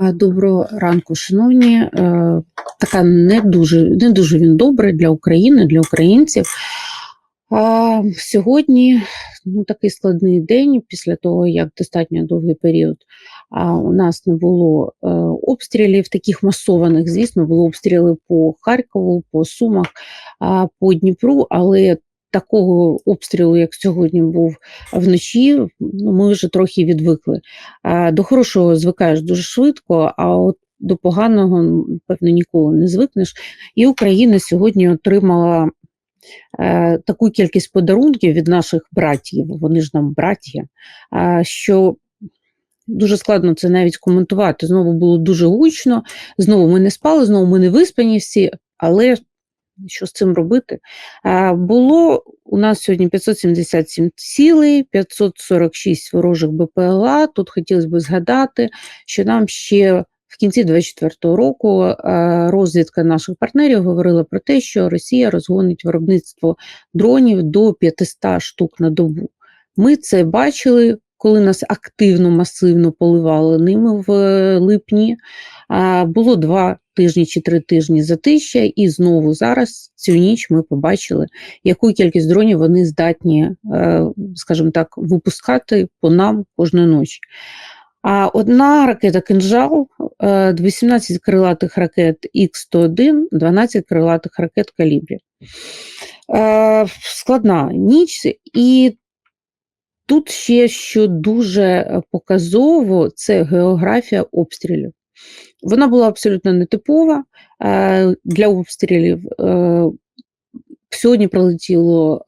А, Доброго ранку, шановні. Е, Така не дуже, не дуже він добре для України, для українців. А, Сьогодні ну, такий складний день після того, як достатньо довгий період а, у нас не було е, обстрілів, таких масованих, звісно, були обстріли по Харкову, по Сумах, по Дніпру, але такого обстрілу, як сьогодні був вночі, ну, ми вже трохи відвикли. До хорошого звикаєш дуже швидко, а от до поганого, певно, ніколи не звикнеш. І Україна сьогодні отримала е, таку кількість подарунків від наших братів, вони ж нам браття, е, що дуже складно це навіть коментувати. Знову було дуже гучно, знову ми не спали, знову ми не виспані всі, але що з цим робити? Було у нас сьогодні 577 цілей, 546 ворожих БПЛА. Тут хотілося б згадати, що нам ще в кінці 2024 року розвідка наших партнерів говорила про те, що Росія розгонить виробництво дронів до 500 штук на добу. Ми це бачили, коли нас активно, масивно поливали ними в е, липні. Було два тижні чи три тижні затища, і знову зараз цю ніч ми побачили, яку кількість дронів вони здатні, е, скажімо так, випускати по нам кожної ночі. А одна ракета кинжал, 18 е, крилатих ракет Х-101, 12 крилатих ракет калібрі. Складна ніч, і тут ще що дуже показово, це географія обстрілів. Вона була абсолютно нетипова е, для обстрілів. Сьогодні прилетіло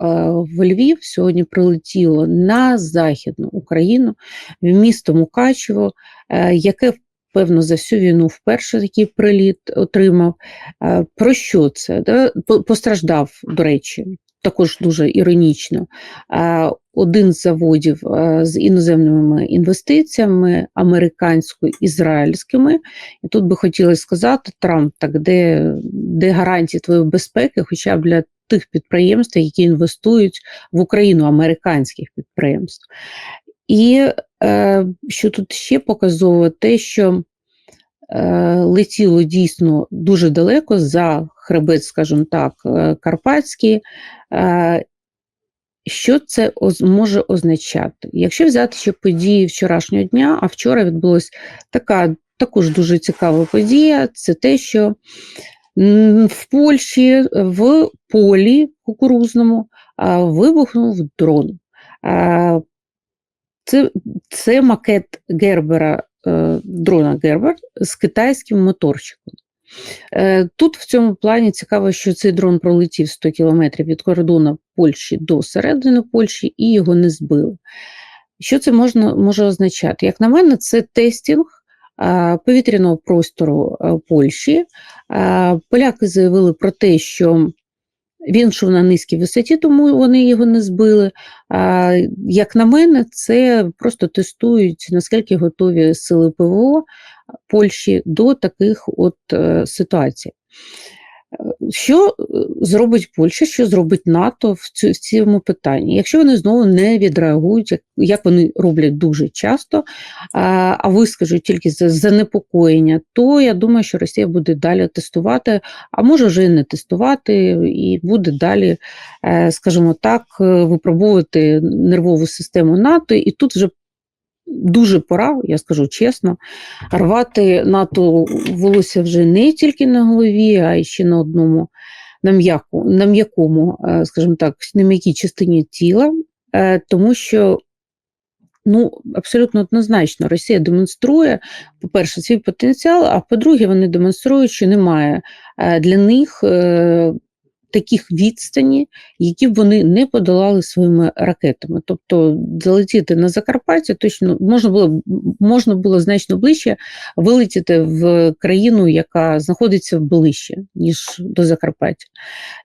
в Львів, сьогодні прилетіло на Західну Україну, в місто Мукачево, е, яке, певно, за всю війну вперше такий приліт отримав. Е, про що це? Постраждав, до речі, також дуже іронічно. Е, один з заводів з іноземними інвестиціями, американсько-ізраїльськими. І тут би хотілося сказати, Трамп, так де де гарантії твоєї безпеки, хоча б для тих підприємств, які інвестують в Україну, американських підприємств. І е, що тут ще показово, те, що е, летіло дійсно дуже далеко за хребет, скажімо так, е, Карпатський. Е, що це може означати? Якщо взяти ще події вчорашнього дня, а вчора відбулася така також дуже цікава подія, це те, що в Польщі в полі кукурузному вибухнув дрон. Це це макет Гербера, е, дрона Гербер з китайським моторчиком. Е, тут в цьому плані цікаво, що цей дрон пролетів 100 кілометрів від кордону Польщі до середини Польщі і його не збили. Що це можна, може означати? Як на мене, це тестінг повітряного простору Польщі. Поляки заявили про те, що він йшов на низькій висоті, тому вони його не збили. Як на мене, це просто тестують, наскільки готові сили ПВО Польщі до таких от е, ситуацій. Що е, зробить Польща, що зробить НАТО в цьому питанні? Якщо вони знову не відреагують, як, вони роблять дуже часто, а а вискажуть тільки за занепокоєння, то я думаю, що Росія буде далі тестувати, а може вже і не тестувати, і буде далі, е, скажімо так, випробовувати нервову систему НАТО, і тут вже дуже пора, я скажу чесно, рвати НАТО волосся вже не тільки на голові, а й ще на одному на м'яку, на м'якому, е, скажімо так, на м'якій частині тіла, е, тому що. Ну, абсолютно однозначно, Росія демонструє, по-перше, свій потенціал, а по-друге, вони демонструють, що немає е, для них таких відстані, які б вони не подолали своїми ракетами. Тобто залетіти на Закарпаття точно можна було можна було значно ближче вилетіти в країну, яка знаходиться ближче, ніж до Закарпаття.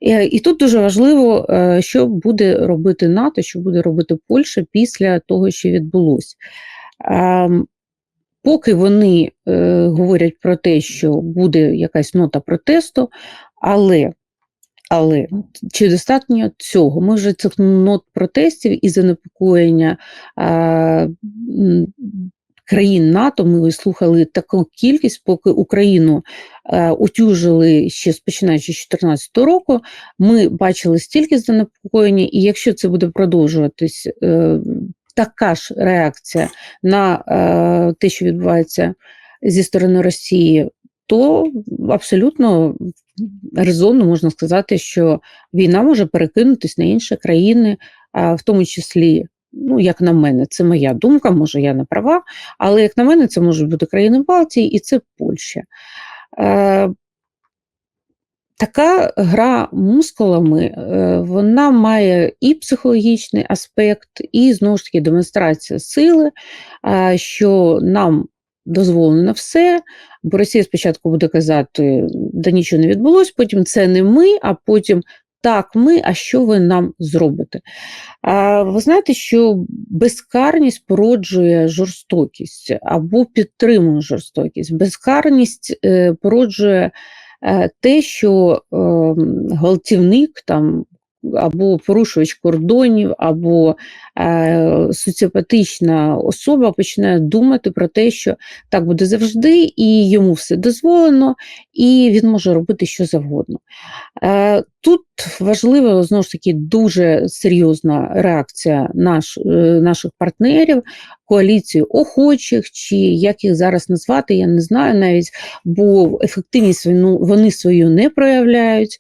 І, тут дуже важливо, е, що буде робити НАТО, що буде робити Польща після того, що відбулося. Ем, поки вони е, говорять про те, що буде якась нота протесту, але але чи достатньо цього? Ми вже цих нот протестів і занепокоєння а, країн НАТО ми вислухали таку кількість, поки Україну е, утюжили ще починаючи з 2014 року. Ми бачили стільки занепокоєння, і якщо це буде продовжуватись, е, така ж реакція на е, те, що відбувається зі сторони Росії, то абсолютно резонно можна сказати, що війна може перекинутись на інші країни, в тому числі. Ну, як на мене, це моя думка, може я не права, але як на мене, це можуть бути країни Балтії і це Польща. Е, Така гра мускулами, е, вона має і психологічний аспект, і знову ж таки демонстрація сили, е, що нам дозволено все, бо Росія спочатку буде казати, да нічого не відбулося, потім це не ми, а потім так, ми, а що ви нам зробите? А, Ви знаєте, що безкарність породжує жорстокість або підтримує жорстокість. Безкарність е, породжує е, те, що е, гвалтівник там або порушувач кордонів, або е, соціопатична особа починає думати про те, що так буде завжди, і йому все дозволено, і він може робити що завгодно. Е, Тут важлива знову ж таки дуже серйозна реакція наш, е, наших партнерів, коаліції охочих, чи як їх зараз назвати, я не знаю навіть, бо ефективність вони свою не проявляють.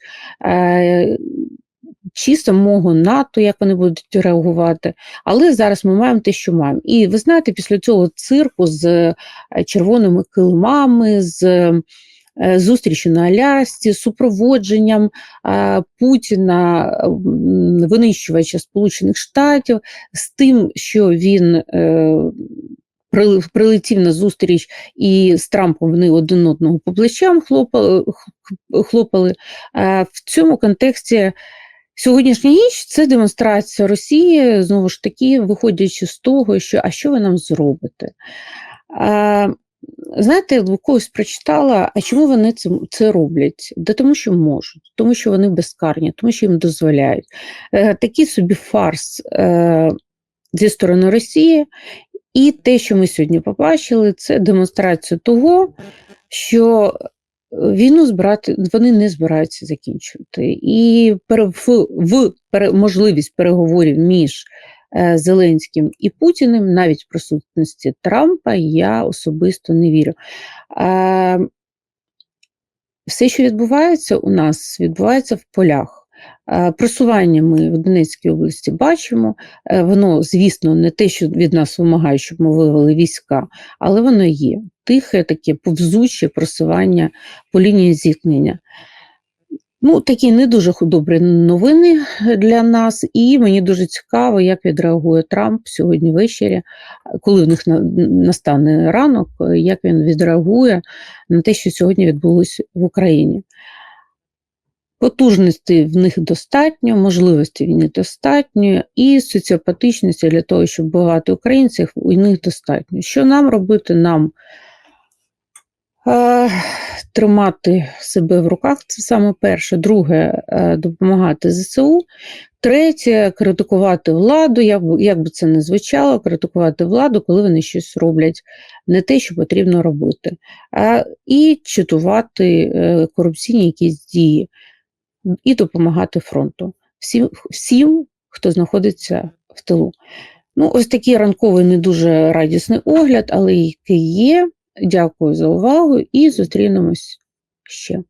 Чи самого НАТО, як вони будуть реагувати. Але зараз ми маємо те, що маємо. І ви знаєте, після цього цирку з е, червоними килимами, з е, зустрічю на Алясці, супроводженням е, Путіна, винищувача Сполучених Штатів, з тим, що він. Прилетів на зустріч і з Трампом вони один одного по плечам хлопали. хлопали. В цьому контексті Сьогоднішня ніч це демонстрація Росії, знову ж таки, виходячи з того, що а що ви нам зробите? А, Знаєте, у когось прочитала, а чому вони це це роблять? Да тому що можуть, тому що вони безкарні, тому що їм дозволяють. Е, Такий собі фарс е, зі сторони Росії, і те, що ми сьогодні побачили, це демонстрація того, що Війну збирати вони не збираються закінчувати. І в, в можливість переговорів між е, Зеленським і Путіним, навіть в присутності Трампа, я особисто не вірю. Все, що відбувається у нас, відбувається в полях. Просування ми в Донецькій області бачимо, е, воно, звісно, не те, що від нас вимагає, щоб ми вивели війська, але воно є тихе, таке повзуче просування по лінії зіткнення. Ну, Такі не дуже добрі новини для нас, і мені дуже цікаво, як відреагує Трамп сьогодні ввечері, коли в них настане ранок, як він відреагує на те, що сьогодні відбулося в Україні. Потужності в них достатньо, можливості в них достатньо, і соціопатичності для того, щоб бувати українців, у них достатньо. Що нам робити? Нам тримати себе в руках, це саме перше. Друге е, допомагати ЗСУ. Третє критикувати владу, як би, як би це не звучало, критикувати владу, коли вони щось роблять не те, що потрібно робити, а і читувати е, корупційні якісь дії і допомагати фронту всім, всім, хто знаходиться в тилу. Ну, ось такий ранковий не дуже радісний огляд, але який є. Дякую за увагу і зустрінемось ще.